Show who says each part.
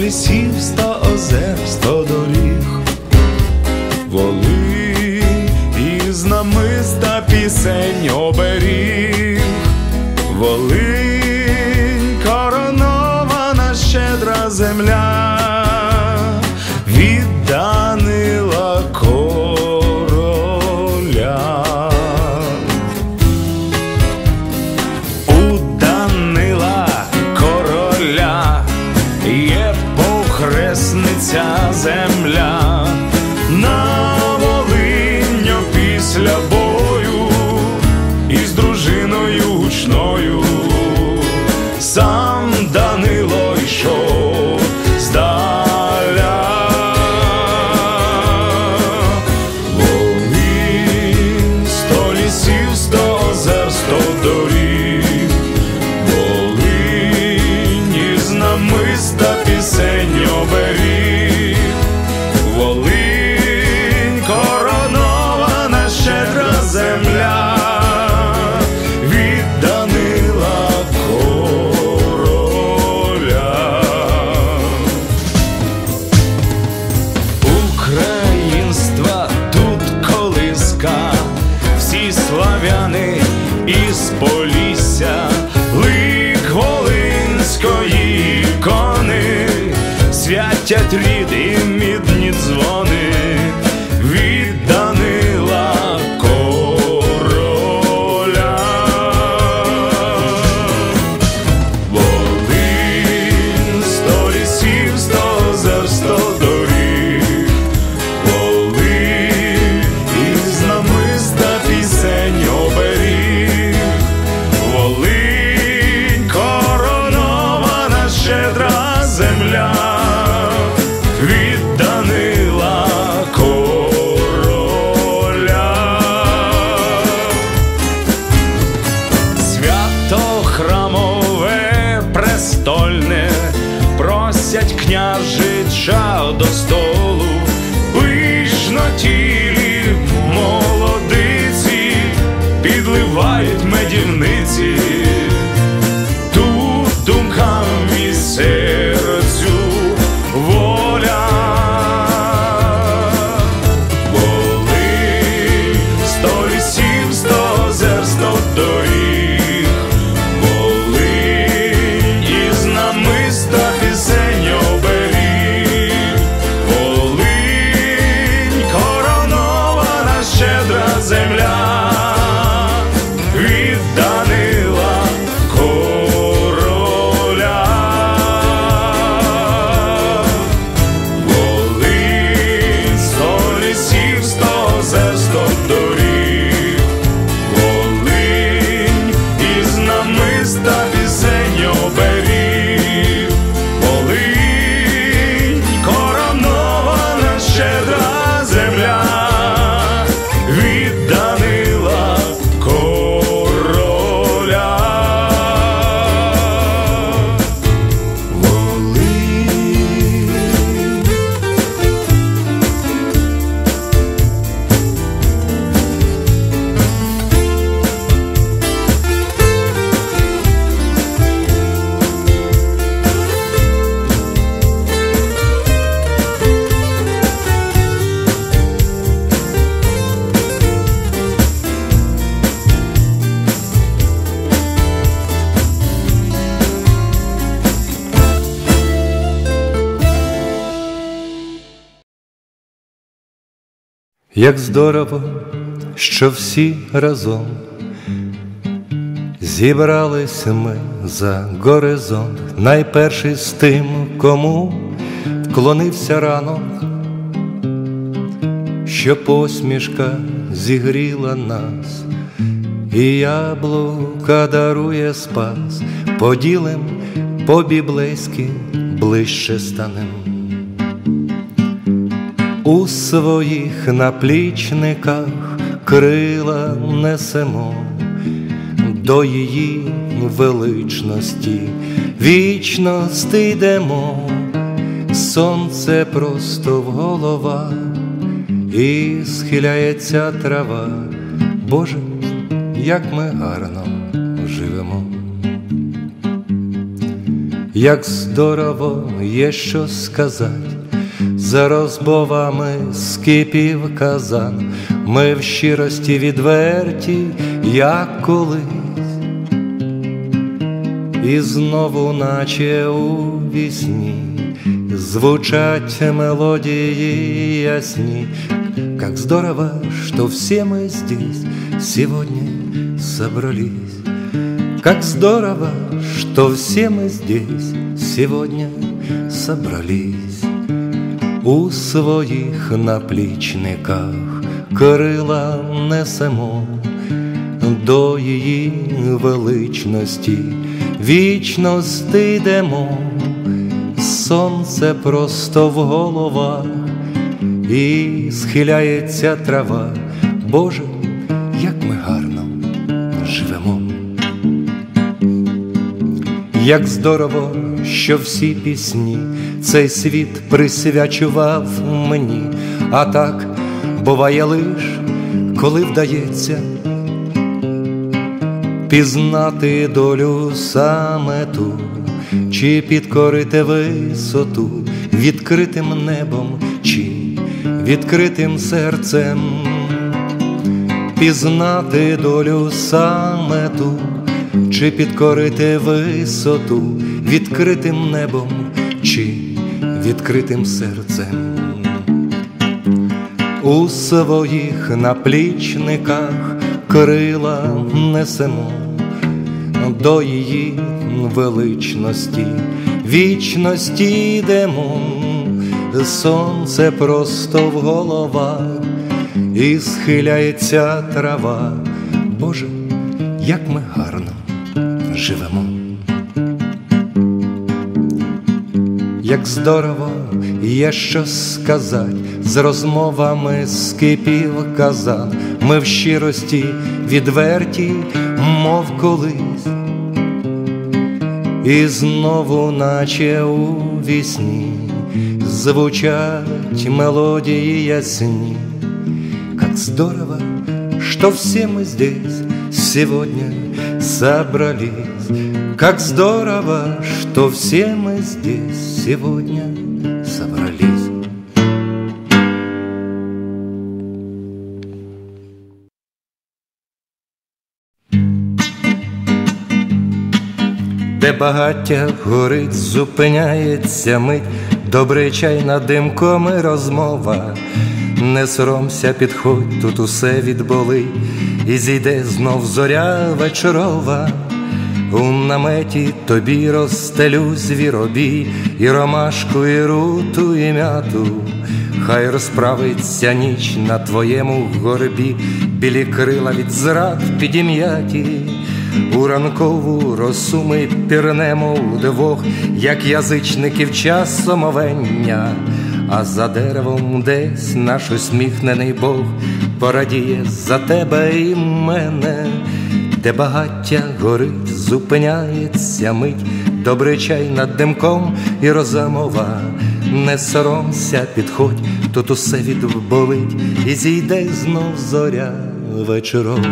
Speaker 1: лісів, сто озер, сто доріг, воли із намиста пісень оберіг, Волинь рід і мідні дзвони княжича до столу, пишно тілі молодиці, підливають медівниці, тут думкам і
Speaker 2: Як здорово, що всі разом зібралися ми за горизонт, найперший з тим, кому вклонився ранок, що посмішка зігріла нас, і яблука дарує спас, поділим по-біблейськи ближче станем. У своїх наплічниках крила несемо до її величності, вічності йдемо, сонце просто в голова, і схиляється трава. Боже, як ми гарно живемо. як здорово є що сказати, за розбовами скипів казан, ми в щирості відверті, як колись, і знову, наче у вісні, звучать мелодії ясні, как здорово, что все мы здесь сегодня собрались. Как здорово, что все мы здесь сегодня собрались. У своїх наплічниках крила несемо. До її величності, вічності йдемо, сонце просто в головах, і схиляється трава, Боже, як ми гарно живемо. Як здорово, що всі пісні цей світ присвячував мені, а так буває лиш, коли вдається пізнати долю саме ту, чи підкорити висоту відкритим небом, чи відкритим серцем, пізнати долю саме ту чи підкорити висоту відкритим небом, чи відкритим серцем. У своїх наплічниках крила несемо до її величності, вічності йдемо, сонце просто в головах і схиляється трава, Боже як ми гарно живемо, як здорово є що сказати, з розмовами скипів казан, ми в щирості відверті, мов колись, і знову, наче у вісні, звучать мелодії ясні, как здорово, что все мы здесь сегодня собрались. Как здорово, что все мы здесь сегодня собрались. Де багаття горить, зупиняється мить, добрий чай над димком і розмова. Не соромся, підходь, тут усе відболить і зійде знов зоря вечорова, у наметі тобі розстелю звіробій, і ромашку, і руту, і м'яту, хай розправиться ніч на твоєму горбі, білі крила від зрад підім'яті, у ранкову росу ми пірнемо вдвох, як язичники в час омовення. А за деревом десь наш усміхнений Бог порадіє за тебе і мене, де багаття горить, зупиняється мить, добрий чай над димком і розамова. Не соромся, підходь, тут усе відболить, і зійде знов зоря вечорова.